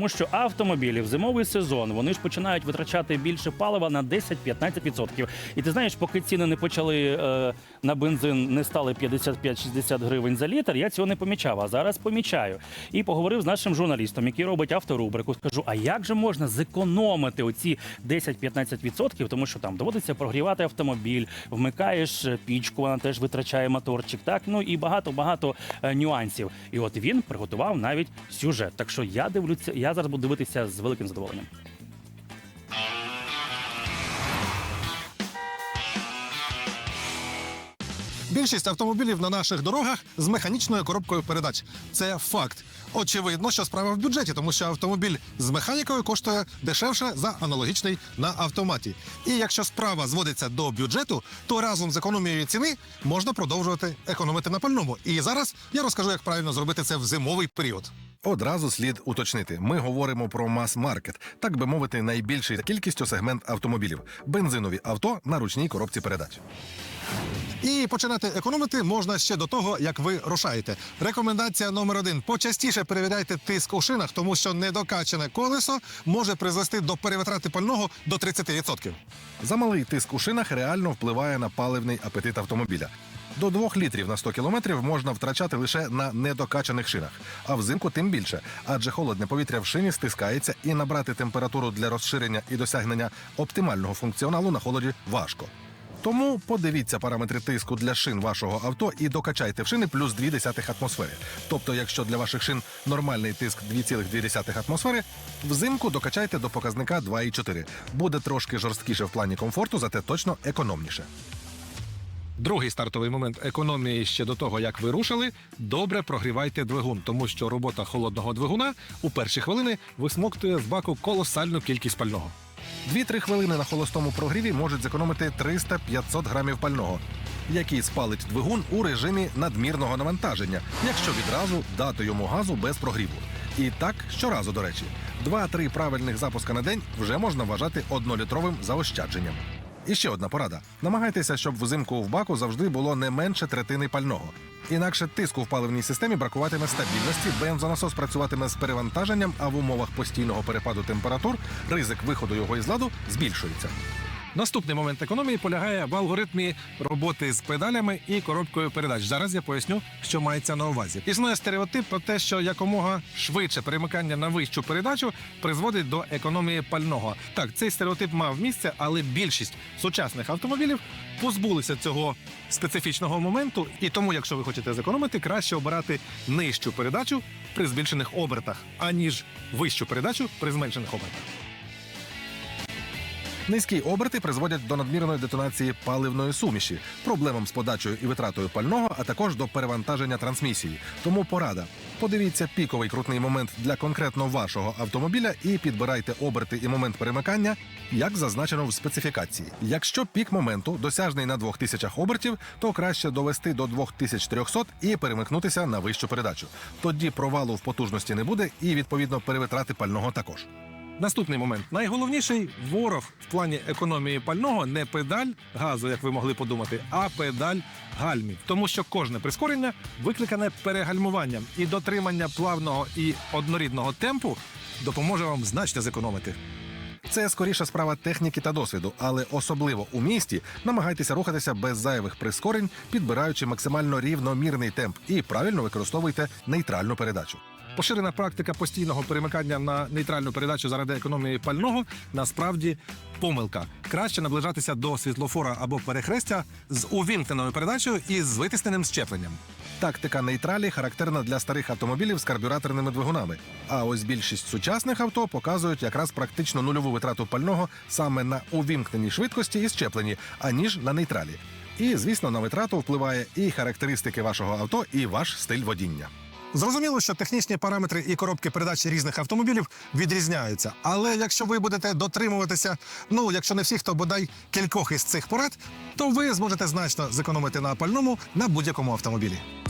Тому що автомобілі в зимовий сезон вони ж починають витрачати більше палива на 10-15%. І ти знаєш, поки ціни не почали е, на бензин не стали 55-60 гривень за літр, я цього не помічав. А зараз помічаю. І поговорив з нашим журналістом, який робить авторубрику. Скажу, а як же можна зекономити оці 10-15%, тому що там доводиться прогрівати автомобіль, вмикаєш пічку, вона теж витрачає моторчик. Так ну і багато багато е, нюансів. І от він приготував навіть сюжет. Так що я дивлюся, я зараз буду дивитися з великим задоволенням. Більшість автомобілів на наших дорогах з механічною коробкою передач. Це факт. Очевидно, що справа в бюджеті, тому що автомобіль з механікою коштує дешевше за аналогічний на автоматі. І якщо справа зводиться до бюджету, то разом з економією ціни можна продовжувати економити на пальному. І зараз я розкажу, як правильно зробити це в зимовий період. Одразу слід уточнити. Ми говоримо про мас-маркет, так би мовити, найбільший кількістю сегмент автомобілів бензинові авто на ручній коробці передач. І починати економити можна ще до того, як ви рушаєте. Рекомендація номер один: почастіше перевіряйте тиск у шинах, тому що недокачане колесо може призвести до перевитрати пального до 30%. Замалий тиск у шинах реально впливає на паливний апетит автомобіля. До 2 літрів на 100 кілометрів можна втрачати лише на недокачаних шинах, а взимку тим більше, адже холодне повітря в шині стискається і набрати температуру для розширення і досягнення оптимального функціоналу на холоді важко. Тому подивіться параметри тиску для шин вашого авто і докачайте в шини плюс 0,2 атмосфери. Тобто, якщо для ваших шин нормальний тиск 2,2 атмосфери, взимку докачайте до показника 2,4. Буде трошки жорсткіше в плані комфорту, зате точно економніше. Другий стартовий момент економії ще до того, як ви рушили, добре прогрівайте двигун, тому що робота холодного двигуна у перші хвилини висмоктує з баку колосальну кількість пального. 2-3 хвилини на холостому прогріві можуть зекономити 300-500 грамів пального, який спалить двигун у режимі надмірного навантаження, якщо відразу дати йому газу без прогріву. І так щоразу, до речі, 2-3 правильних запуска на день вже можна вважати однолітровим заощадженням. І ще одна порада: намагайтеся, щоб взимку в баку завжди було не менше третини пального. Інакше тиску в паливній системі бракуватиме стабільності, бензонасос працюватиме з перевантаженням, а в умовах постійного перепаду температур ризик виходу його із ладу збільшується. Наступний момент економії полягає в алгоритмі роботи з педалями і коробкою передач. Зараз я поясню, що мається на увазі. Існує стереотип про те, що якомога швидше перемикання на вищу передачу призводить до економії пального. Так, цей стереотип мав місце, але більшість сучасних автомобілів позбулися цього специфічного моменту. І тому, якщо ви хочете зекономити, краще обирати нижчу передачу при збільшених обертах, аніж вищу передачу при зменшених обертах. Низькі оберти призводять до надмірної детонації паливної суміші, проблемам з подачею і витратою пального, а також до перевантаження трансмісії. Тому порада. Подивіться піковий крутний момент для конкретно вашого автомобіля і підбирайте оберти і момент перемикання, як зазначено в специфікації. Якщо пік моменту досяжний на 2000 обертів, то краще довести до 2300 і перемикнутися на вищу передачу. Тоді провалу в потужності не буде і відповідно перевитрати пального також. Наступний момент. Найголовніший ворог в плані економії пального не педаль газу, як ви могли подумати, а педаль гальмів. Тому що кожне прискорення викликане перегальмуванням і дотримання плавного і однорідного темпу допоможе вам значно зекономити. Це скоріше справа техніки та досвіду, але особливо у місті намагайтеся рухатися без зайвих прискорень, підбираючи максимально рівномірний темп і правильно використовуйте нейтральну передачу. Поширена практика постійного перемикання на нейтральну передачу заради економії пального насправді помилка. Краще наближатися до світлофора або перехрестя з увімкненою передачею і з витисненим щепленням. Тактика нейтралі характерна для старих автомобілів з карбюраторними двигунами. А ось більшість сучасних авто показують якраз практично нульову витрату пального саме на увімкненій швидкості і щепленні, аніж на нейтралі. І, звісно, на витрату впливає і характеристики вашого авто, і ваш стиль водіння. Зрозуміло, що технічні параметри і коробки передач різних автомобілів відрізняються. Але якщо ви будете дотримуватися, ну якщо не всіх, то бодай кількох із цих порад, то ви зможете значно зекономити на пальному на будь-якому автомобілі.